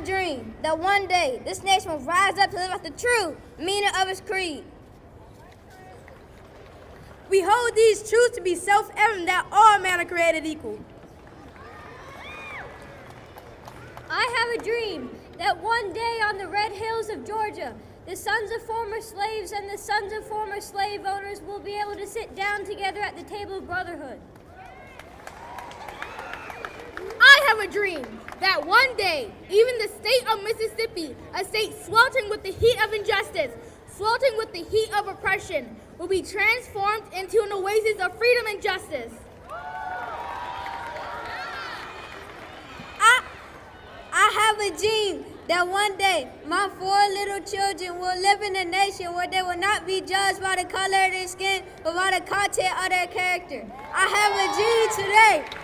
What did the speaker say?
A dream that one day this nation will rise up to live out the true meaning of its creed. We hold these truths to be self evident that all men are created equal. I have a dream that one day on the red hills of Georgia, the sons of former slaves and the sons of former slave owners will be able to sit down together at the table of brotherhood. I have a dream that one day, even the state of Mississippi, a state sweltering with the heat of injustice, sweltering with the heat of oppression, will be transformed into an oasis of freedom and justice. I, I have a dream that one day my four little children will live in a nation where they will not be judged by the color of their skin, but by the content of their character. I have a dream today